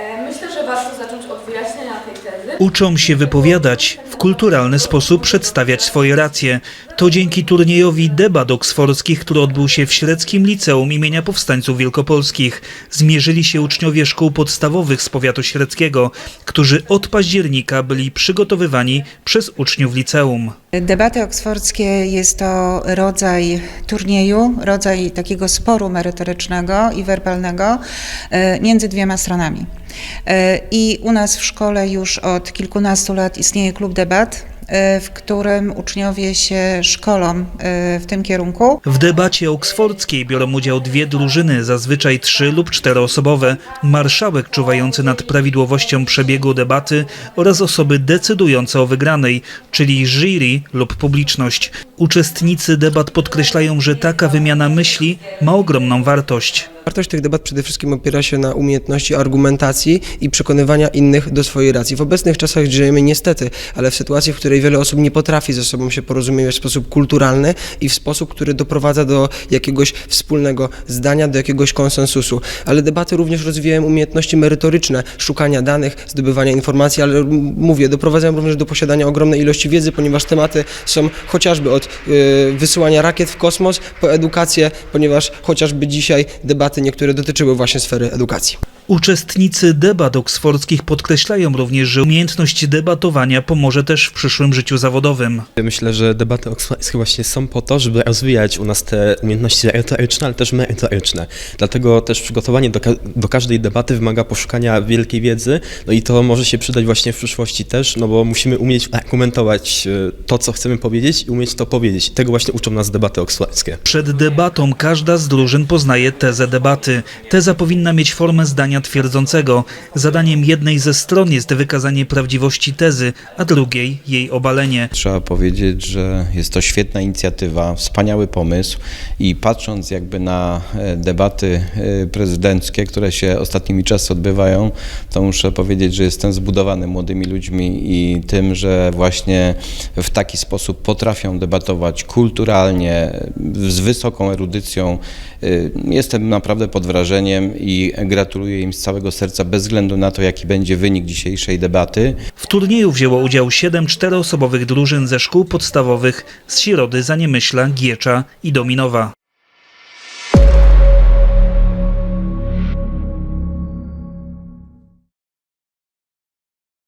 E, Myślę, że warto zacząć od wyjaśnienia tej tezy. Uczą się wypowiadać, w kulturalny sposób przedstawiać swoje racje. To dzięki turniejowi debat oksfordzkich, który odbył się w Średzkim Liceum imienia Powstańców Wielkopolskich. Zmierzyli się uczniowie szkół podstawowych z powiatu średzkiego, którzy od października byli przygotowywani przez uczniów liceum. Debaty oksfordzkie jest to rodzaj turnieju, rodzaj takiego sporu merytorycznego i werbalnego e, między dwiema stronami. E, I u nas w szkole już od kilkunastu lat istnieje klub debat, e, w którym uczniowie się szkolą e, w tym kierunku. W debacie oksfordzkiej biorą udział dwie drużyny, zazwyczaj trzy lub czteroosobowe, marszałek czuwający nad prawidłowością przebiegu debaty oraz osoby decydujące o wygranej, czyli jury lub publiczność. Uczestnicy debat podkreślają, że taka wymiana myśli ma ogromną wartość. Wartość tych debat przede wszystkim opiera się na umiejętności argumentacji i przekonywania innych do swojej racji. W obecnych czasach żyjemy niestety, ale w sytuacji, w której wiele osób nie potrafi ze sobą się porozumiewać w sposób kulturalny i w sposób, który doprowadza do jakiegoś wspólnego zdania, do jakiegoś konsensusu. Ale debaty również rozwijają umiejętności merytoryczne, szukania danych, zdobywania informacji, ale mówię, doprowadzają również do posiadania ogromnej ilości wiedzy, ponieważ tematy są chociażby od y, wysyłania rakiet w kosmos po edukację, ponieważ chociażby dzisiaj debaty niektóre dotyczyły właśnie sfery edukacji. Uczestnicy debat oksfordzkich podkreślają również, że umiejętność debatowania pomoże też w przyszłym życiu zawodowym. Myślę, że debaty oksfordzkie właśnie są po to, żeby rozwijać u nas te umiejętności retoryczne, ale też merytoryczne. Dlatego też przygotowanie do, ka- do każdej debaty wymaga poszukania wielkiej wiedzy, no i to może się przydać właśnie w przyszłości też, no bo musimy umieć argumentować e, to, co chcemy powiedzieć i umieć to powiedzieć. Tego właśnie uczą nas debaty oksfordzkie. Przed debatą każda z drużyn poznaje tezę debaty. Teza powinna mieć formę zdania twierdzącego. Zadaniem jednej ze stron jest wykazanie prawdziwości tezy, a drugiej jej obalenie. Trzeba powiedzieć, że jest to świetna inicjatywa, wspaniały pomysł i patrząc jakby na e, debaty e, prezydenckie, które się ostatnimi czasy odbywają, to muszę powiedzieć, że jestem zbudowany młodymi ludźmi i tym, że właśnie w taki sposób potrafią debatować kulturalnie, z wysoką erudycją. E, Jestem naprawdę pod wrażeniem i gratuluję im z całego serca bez względu na to, jaki będzie wynik dzisiejszej debaty. W turnieju wzięło udział siedem czteroosobowych drużyn ze szkół podstawowych z Środy, Zaniemyśla, Giecza i Dominowa.